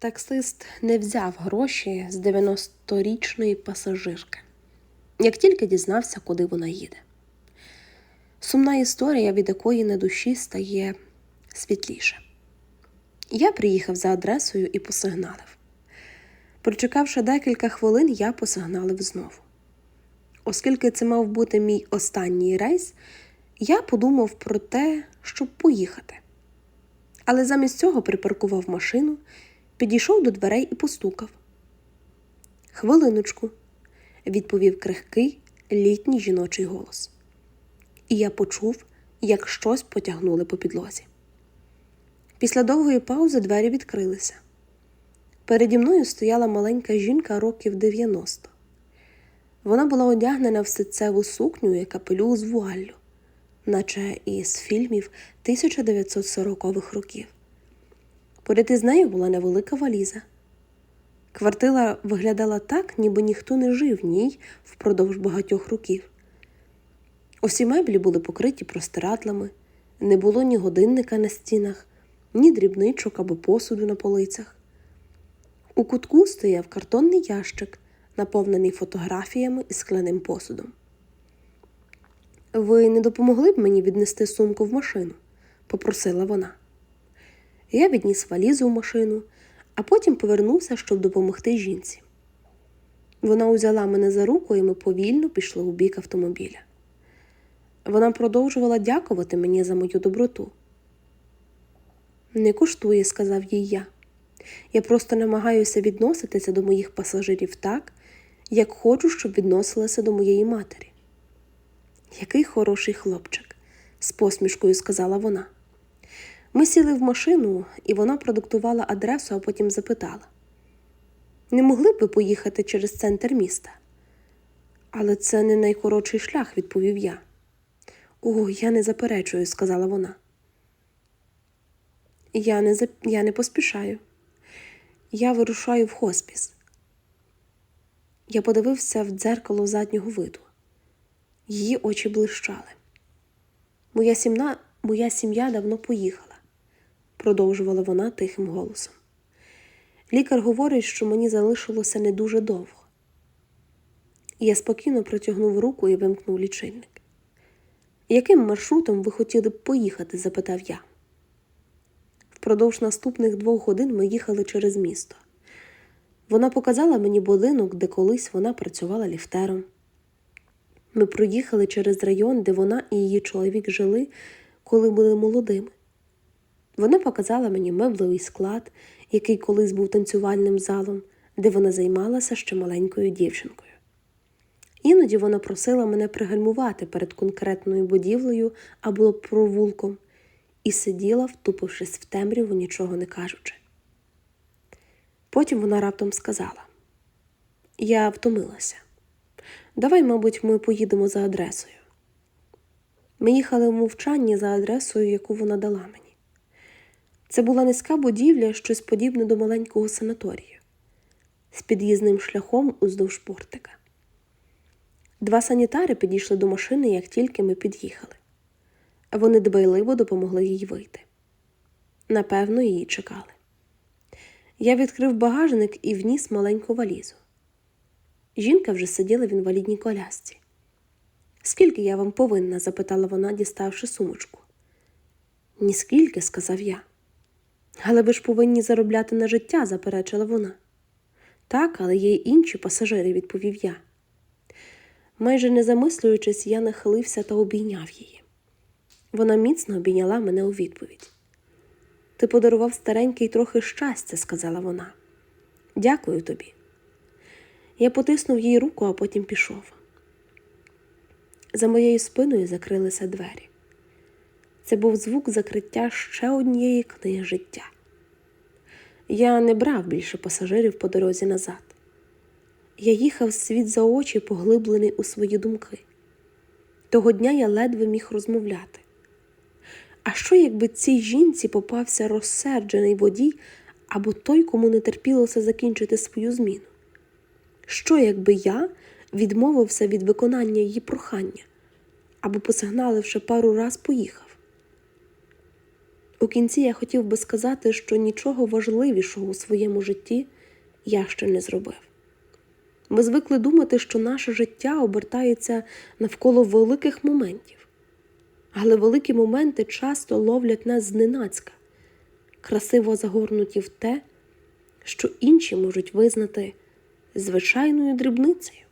Таксист не взяв гроші з 90-річної пасажирки, як тільки дізнався, куди вона їде. Сумна історія, від якої на душі стає світліше. Я приїхав за адресою і посигналив. Прочекавши декілька хвилин, я посигналив знову. Оскільки це мав бути мій останній рейс, я подумав про те, щоб поїхати. Але замість цього припаркував машину, підійшов до дверей і постукав. Хвилиночку, відповів крихкий літній жіночий голос. І я почув, як щось потягнули по підлозі. Після довгої паузи двері відкрилися. Переді мною стояла маленька жінка років 90. Вона була одягнена в ситцеву сукню і капелюх з вуаллю, наче із фільмів 1940-х років. Поряд із нею була невелика валіза. Квартира виглядала так, ніби ніхто не жив в ній впродовж багатьох років. Усі меблі були покриті простирадлами, не було ні годинника на стінах, ні дрібничок або посуду на полицях. У кутку стояв картонний ящик, наповнений фотографіями і скляним посудом. Ви не допомогли б мені віднести сумку в машину? попросила вона. Я відніс валізу в машину, а потім повернувся, щоб допомогти жінці. Вона узяла мене за руку, і ми повільно пішли у бік автомобіля. Вона продовжувала дякувати мені за мою доброту. Не коштує, сказав їй я. Я просто намагаюся відноситися до моїх пасажирів так, як хочу, щоб відносилася до моєї матері. Який хороший хлопчик, з посмішкою сказала вона. Ми сіли в машину, і вона продиктувала адресу, а потім запитала: Не могли б ви поїхати через центр міста? Але це не найкоротший шлях, відповів я. О, я не заперечую, сказала вона. Я не, зап... я не поспішаю. Я вирушаю в хоспіс. Я подивився в дзеркало заднього виду. Її очі блищали. Моя сім'я Моя сім'я давно поїхала, продовжувала вона тихим голосом. Лікар говорить, що мені залишилося не дуже довго. Я спокійно протягнув руку і вимкнув лічильник. Яким маршрутом ви хотіли б поїхати? запитав я. Впродовж наступних двох годин ми їхали через місто. Вона показала мені будинок, де колись вона працювала ліфтером. Ми проїхали через район, де вона і її чоловік жили, коли були молодими. Вона показала мені меблевий склад, який колись був танцювальним залом, де вона займалася ще маленькою дівчинкою. Іноді вона просила мене пригальмувати перед конкретною будівлею або провулком і сиділа, втупившись в темряву, нічого не кажучи. Потім вона раптом сказала: Я втомилася. Давай, мабуть, ми поїдемо за адресою. Ми їхали в мовчанні за адресою, яку вона дала мені. Це була низька будівля, щось подібне до маленького санаторію, з під'їзним шляхом уздовж портика. Два санітари підійшли до машини, як тільки ми під'їхали. Вони дбайливо допомогли їй вийти. Напевно, її чекали. Я відкрив багажник і вніс маленьку валізу. Жінка вже сиділа в інвалідній колясці. Скільки я вам повинна? запитала вона, діставши сумочку. Ніскільки, сказав я. Але ви ж повинні заробляти на життя, заперечила вона. Так, але є й інші пасажири, відповів я. Майже не замислюючись, я нахилився та обійняв її. Вона міцно обійняла мене у відповідь. Ти подарував старенький трохи щастя, сказала вона. Дякую тобі. Я потиснув їй руку, а потім пішов. За моєю спиною закрилися двері. Це був звук закриття ще однієї книги життя. Я не брав більше пасажирів по дорозі назад. Я їхав світ за очі, поглиблений у свої думки. Того дня я ледве міг розмовляти. А що, якби цій жінці попався розсерджений водій або той, кому не терпілося закінчити свою зміну? Що, якби я відмовився від виконання її прохання або, посигналивши пару раз, поїхав? У кінці я хотів би сказати, що нічого важливішого у своєму житті я ще не зробив. Ми звикли думати, що наше життя обертається навколо великих моментів, але великі моменти часто ловлять нас зненацька, красиво загорнуті в те, що інші можуть визнати звичайною дрібницею.